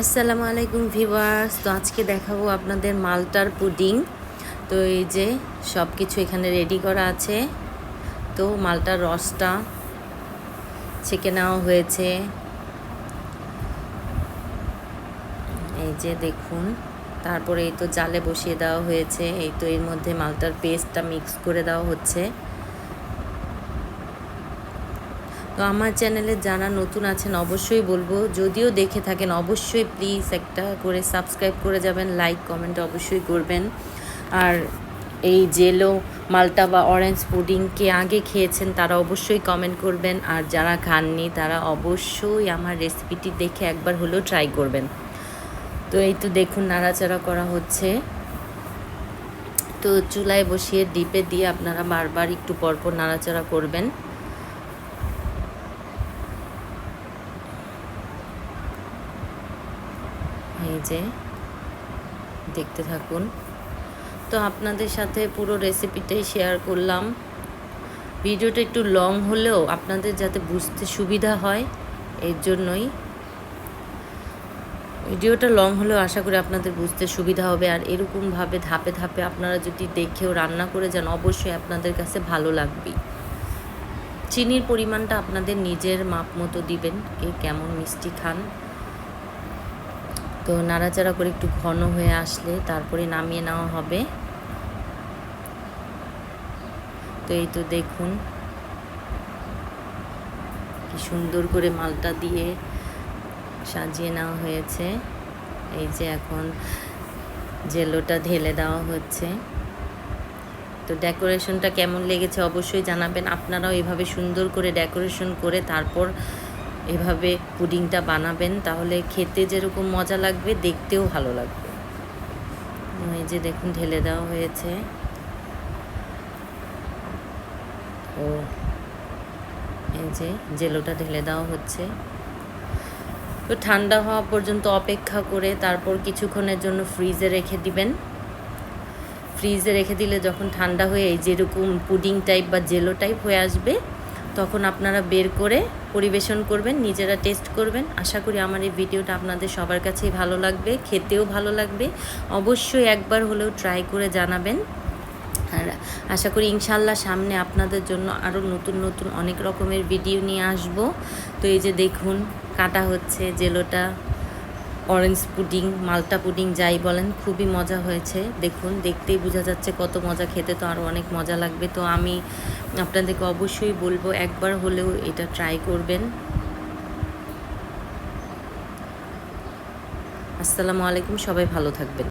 আসসালামু আলাইকুম ভিউয়ার্স। তো আজকে দেখাবো আপনাদের মালটার পুডিং। তো এই যে সব কিছু এখানে রেডি করা আছে। তো মালটার রসটা ছেঁকে নেওয়া হয়েছে। এই যে দেখুন, তারপরে এই তো জালে বসিয়ে দেওয়া হয়েছে। এই তো এর মধ্যে মালটার পেস্টটা মিক্স করে দেওয়া হচ্ছে। তো আমার চ্যানেলে যারা নতুন আছেন অবশ্যই বলব, যদিও দেখে থাকেন, অবশ্যই প্লিজ একটা করে সাবস্ক্রাইব করে যাবেন লাইক কমেন্ট অবশ্যই করবেন। আর এই জেলো, মালটা বা অরেঞ্জ পুডিংকে আগে খেয়েছেন তারা অবশ্যই কমেন্ট করবেন। আর যারা খাননি, তারা অবশ্যই আমার রেসিপিটি দেখে একবার হলেও ট্রাই করবেন। তো এই তো দেখুন নাড়াচাড়া করা হচ্ছে। তো চুলায় বসিয়ে ডিপে দিয়ে আপনারা বারবার একটু পরপর নাড়াচাড়া করবেন। এই দেখতে থাকুন। তো আপনাদের সাথে পুরো রেসিপিটাই শেয়ার করলাম। ভিডিওটা একটু লং হলেও আপনাদের যাতে বুঝতে সুবিধা হয়, এর জন্যই। ভিডিওটা লং হলেও আশা করি আপনাদের বুঝতে সুবিধা হবে। আর এরকমভাবে ধাপে ধাপে আপনারা যদি দেখেও রান্না করে যান, অবশ্যই আপনাদের কাছে ভালো লাগবে। চিনির পরিমাণটা আপনাদের নিজের মাপ মতো দিবেন, কে কেমন মিষ্টি খান। তো নাড়াচাড়া করে একটু ঘন হয়ে আসলে তারপরে নামিয়ে নেওয়া হবে। তো এই তো দেখুন। কি সুন্দর করে মালটা দিয়ে সাজিয়ে নেওয়া হয়েছে। এই যে এখন জেলোটা ঢেলে দেওয়া হচ্ছে। তো ডেকোরেশনটা কেমন লেগেছে অবশ্যই জানাবেন। আপনারাও এভাবে সুন্দর করে ডেকোরেশন করে তারপর এভাবে পুডিংটা বানাবেন, তাহলে খেতে যেরকম মজা লাগবে, দেখতেও ভালো লাগবে। এই যে দেখুন, ঢেলে দেওয়া হয়েছে। ও, এই যে জেলোটা ঢেলে দেওয়া হচ্ছে। তো ঠান্ডা হওয়া পর্যন্ত অপেক্ষা করে তারপর কিছুক্ষণের জন্য ফ্রিজে রেখে দিবেন। ফ্রিজে রেখে দিলে যখন ঠান্ডা হয়ে যেরকম পুডিং টাইপ বা জেলো টাইপ হয়ে আসবে তখন আপনারা বের করে পরিবেশন করবেন, নিজেরা টেস্ট করবেন। আশা করি আমার এই ভিডিওটা আপনাদের সবার কাছেই ভালো লাগবে, খেতেও ভালো লাগবে। অবশ্যই একবার হলেও ট্রাই করে জানাবেন। আর আশা করি ইনশাল্লাহ সামনে আপনাদের জন্য আরও নতুন নতুন অনেক রকমের ভিডিও নিয়ে আসব। তো এই যে দেখুন, কাটা হচ্ছে জেলোটা। অরেঞ্জ পুডিং মালটা পুডিং যাই বলেন, খুবই মজা হয়েছে। দেখুন, দেখতেই বোঝা যাচ্ছে কত মজা খেতে, তো আরও অনেক মজা লাগবে। তো আমি আপনাদেরকে অবশ্যই বলব, একবার হলেও এটা ট্রাই করবেন। আসসালামু আলাইকুম, সবাই ভালো থাকবেন।